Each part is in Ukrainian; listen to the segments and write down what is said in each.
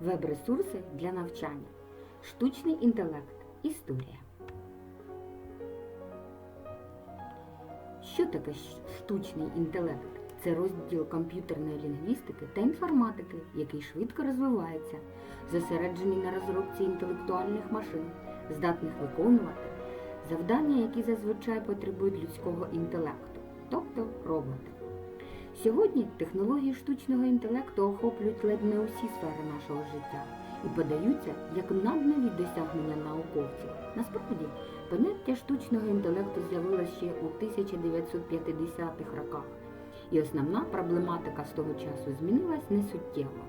Веб-ресурси для навчання. Штучний інтелект. Історія. Що таке штучний інтелект? Це розділ комп'ютерної лінгвістики та інформатики, який швидко розвивається, зосереджений на розробці інтелектуальних машин, здатних виконувати завдання, які зазвичай потребують людського інтелекту, тобто роботи. Сьогодні технології штучного інтелекту охоплюють ледь не усі сфери нашого життя і подаються як наднові досягнення науковців. Насправді, поняття штучного інтелекту з'явилося ще у 1950-х роках, і основна проблематика з того часу змінилась несуттєво.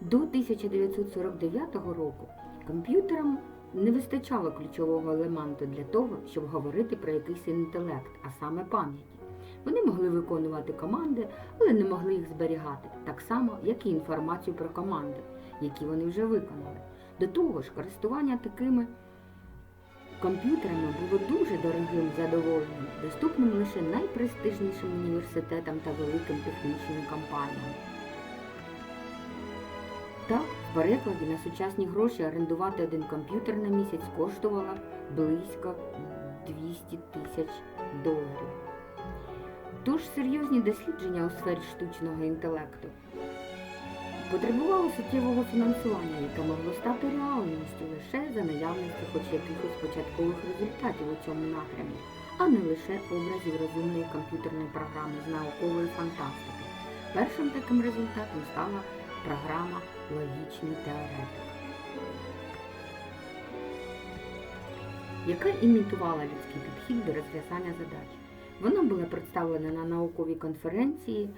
До 1949 року комп'ютерам не вистачало ключового елементу для того, щоб говорити про якийсь інтелект, а саме пам'яті. Вони могли виконувати команди, але не могли їх зберігати, так само, як і інформацію про команди, які вони вже виконали. До того ж, користування такими комп'ютерами було дуже дорогим задоволенням, доступним лише найпрестижнішим університетам та великим технічним компаніям. Так, в перекладі на сучасні гроші орендувати один комп'ютер на місяць коштувало близько 200 тисяч доларів. Тож серйозні дослідження у сфері штучного інтелекту потребували суттєвого фінансування, яке могло стати реальністю лише за наявності хоч якихось початкових результатів у цьому напрямі, а не лише образів розумної комп'ютерної програми з наукової фантастики. Першим таким результатом стала програма Логічний теоретик, яка імітувала людський підхід до розв'язання задач. Вона була представлена на науковій конференції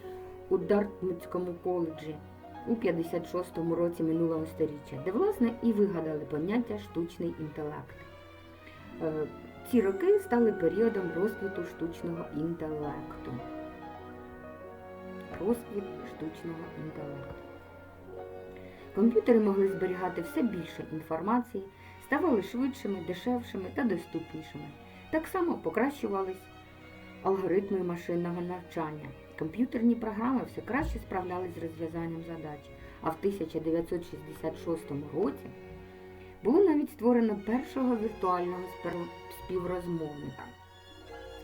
у Дартмутському коледжі у 56-му році минулого століття, де власне і вигадали поняття штучний інтелект. Е, Ці роки стали періодом розквіту штучного інтелекту. Розквіт штучного інтелекту. Комп'ютери могли зберігати все більше інформації, ставали швидшими, дешевшими та доступнішими. Так само покращувались алгоритми машинного навчання. Комп'ютерні програми все краще справлялись з розв'язанням задач, а в 1966 році було навіть створено першого віртуального співрозмовника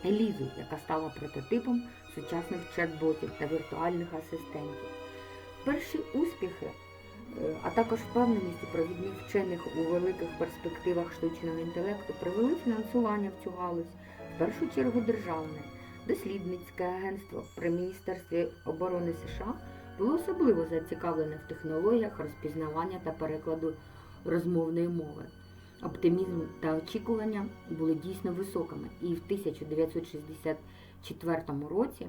Елізу, яка стала прототипом сучасних чат-ботів та віртуальних асистентів. Перші успіхи, е, а також впевненість провідних вчених у великих перспективах штучного інтелекту привели фінансування в цю галузь, в першу чергу державне. Дослідницьке агентство при Міністерстві оборони США було особливо зацікавлене в технологіях розпізнавання та перекладу розмовної мови. Оптимізм та очікування були дійсно високими, і в 1964 році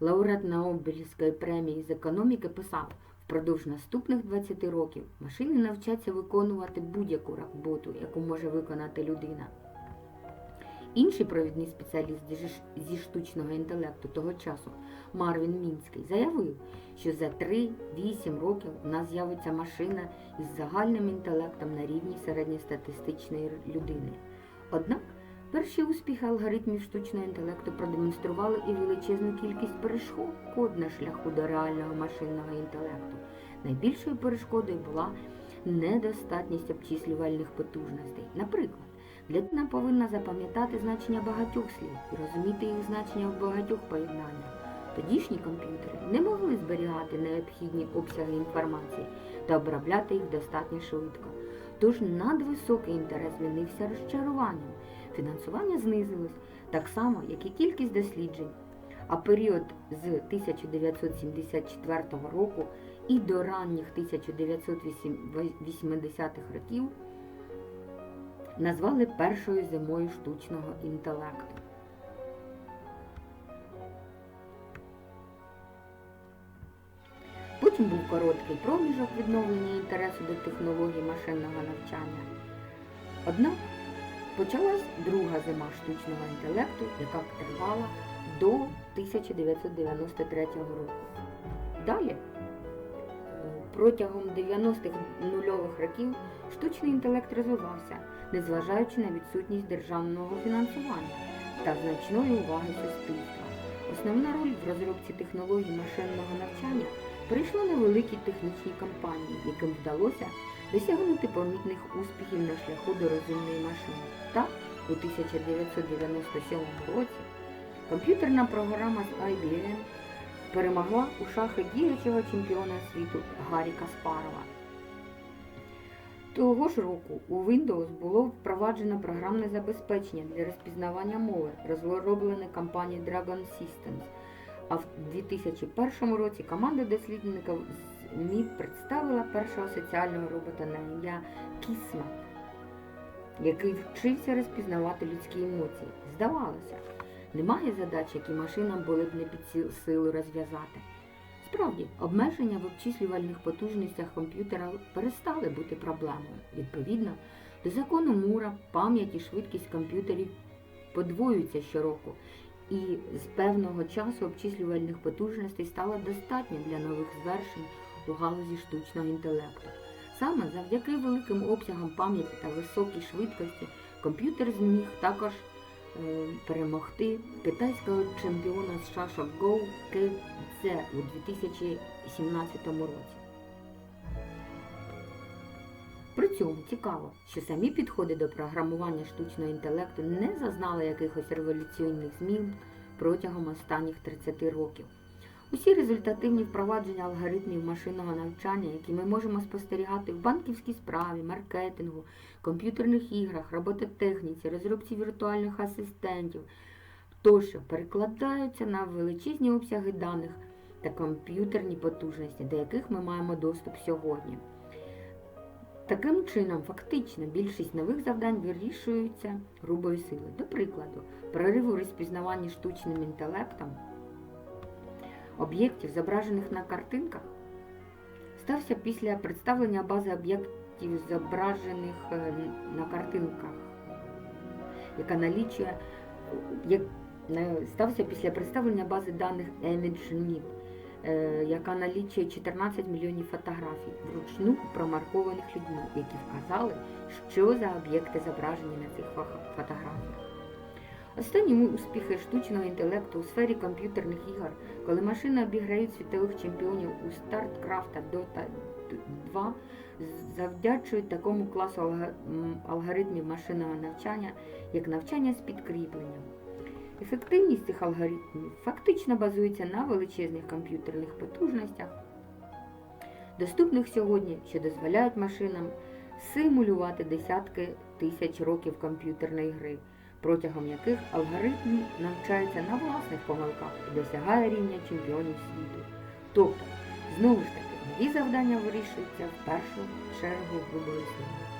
лауреат Нобелівської премії з економіки писав, впродовж наступних 20 років машини навчаться виконувати будь-яку роботу, яку може виконати людина. Інший провідний спеціаліст зі штучного інтелекту того часу, Марвін Мінський, заявив, що за 3-8 років у нас з'явиться машина із загальним інтелектом на рівні середньостатистичної людини. Однак перші успіхи алгоритмів штучного інтелекту продемонстрували і величезну кількість перешкод на шляху до реального машинного інтелекту. Найбільшою перешкодою була недостатність обчислювальних потужностей. Наприклад, Людина повинна запам'ятати значення багатьох слів і розуміти їх значення в багатьох поєднаннях. Тодішні комп'ютери не могли зберігати необхідні обсяги інформації та обробляти їх достатньо швидко. Тож надвисокий інтерес змінився розчаруванням. Фінансування знизилось так само, як і кількість досліджень. А період з 1974 року і до ранніх 1980-х років назвали першою зимою штучного інтелекту. Потім був короткий проміжок відновлення інтересу до технологій машинного навчання. Однак почалась друга зима штучного інтелекту, яка тривала до 1993 року. Далі е, протягом 90-х нульових років штучний інтелект розвивався, незважаючи на відсутність державного фінансування та значної уваги суспільства. Основна роль в розробці технологій машинного навчання перейшло на великі технічні компанії, яким вдалося досягнути помітних успіхів на шляху до розумної машини. Так, у 1997 році комп'ютерна програма з IBM перемогла у шахи діючого чемпіона світу Гаррі Каспарова. Того ж року у Windows було впроваджено програмне забезпечення для розпізнавання мови, розроблене компанією Dragon Systems. А в 2001 році команда дослідників з МІД представила першого соціального робота на ім'я Кісма, який вчився розпізнавати людські емоції. Здавалося, немає задач, які машинам були б не під силу розв'язати. Справді, обмеження в обчислювальних потужностях комп'ютера перестали бути проблемою. Відповідно, до закону Мура пам'ять і швидкість комп'ютерів подвоюються щороку, і з певного часу обчислювальних потужностей стало достатньо для нових звершень у галузі штучного інтелекту. Саме завдяки великим обсягам пам'яті та високій швидкості комп'ютер зміг також е, перемогти китайського чемпіона з шашок Go Цзе у 2017 році. При цьому цікаво, що самі підходи до програмування штучного інтелекту не зазнали якихось революційних змін протягом останніх 30 років. Усі результативні впровадження алгоритмів машинного навчання, які ми можемо спостерігати в банківській справі, маркетингу, комп'ютерних іграх, робототехніці, розробці віртуальних асистентів, тощо перекладаються на величезні обсяги даних та комп'ютерні потужності, до яких ми маємо доступ сьогодні. Таким чином, фактично, більшість нових завдань вирішуються грубою силою. До прикладу, прорив у розпізнаванні штучним інтелектом об'єктів, зображених на картинках, стався після представлення бази об'єктів, зображених е, на картинках, яка налічує як, е, стався після представлення бази даних е, яка налічує 14 мільйонів фотографій, вручну промаркованих людьми, які вказали, що за об'єкти зображені на цих фотографіях. Останні успіхи штучного інтелекту у сфері комп'ютерних ігор, коли машини обіграють світових чемпіонів у StarCraft та Dota 2, завдячують такому класу алгоритмів машинного навчання, як навчання з підкріпленням. Ефективність цих алгоритмів фактично базується на величезних комп'ютерних потужностях, доступних сьогодні, що дозволяють машинам симулювати десятки тисяч років комп'ютерної гри, протягом яких алгоритм навчається на власних помилках і досягає рівня чемпіонів світу. Тобто, знову ж таки, нові завдання вирішуються в першу чергу грубою силою.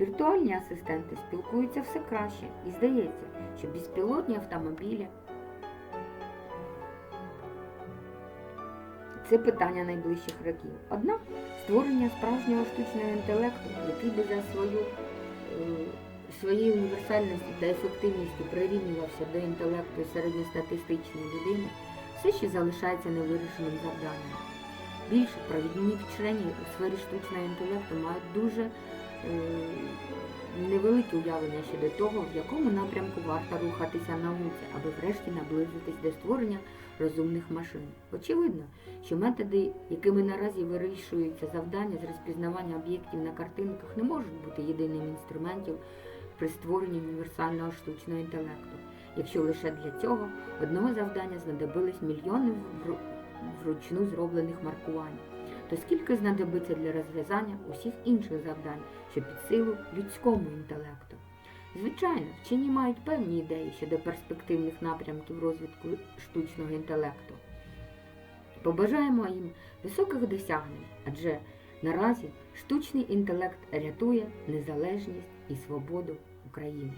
Віртуальні асистенти спілкуються все краще і здається, що безпілотні автомобілі це питання найближчих років. Однак створення справжнього штучного інтелекту, який би за свою е, своєю універсальністю та ефективністю прирівнювався до інтелекту середньостатистичної людини, все ще залишається невирішеним завданням. Більше провідні вчені у сфері штучного інтелекту мають дуже невелике уявлення щодо того, в якому напрямку варто рухатися науці, аби врешті наблизитись до створення розумних машин. Очевидно, що методи, якими наразі вирішуються завдання з розпізнавання об'єктів на картинках, не можуть бути єдиним інструментом при створенні універсального штучного інтелекту, якщо лише для цього одного завдання знадобились мільйони вручну зроблених маркувань, то скільки знадобиться для розв'язання усіх інших завдань, що під силу людському інтелекту? Звичайно, вчені мають певні ідеї щодо перспективних напрямків розвитку штучного інтелекту. Побажаємо їм високих досягнень, адже наразі штучний інтелект рятує незалежність і свободу України.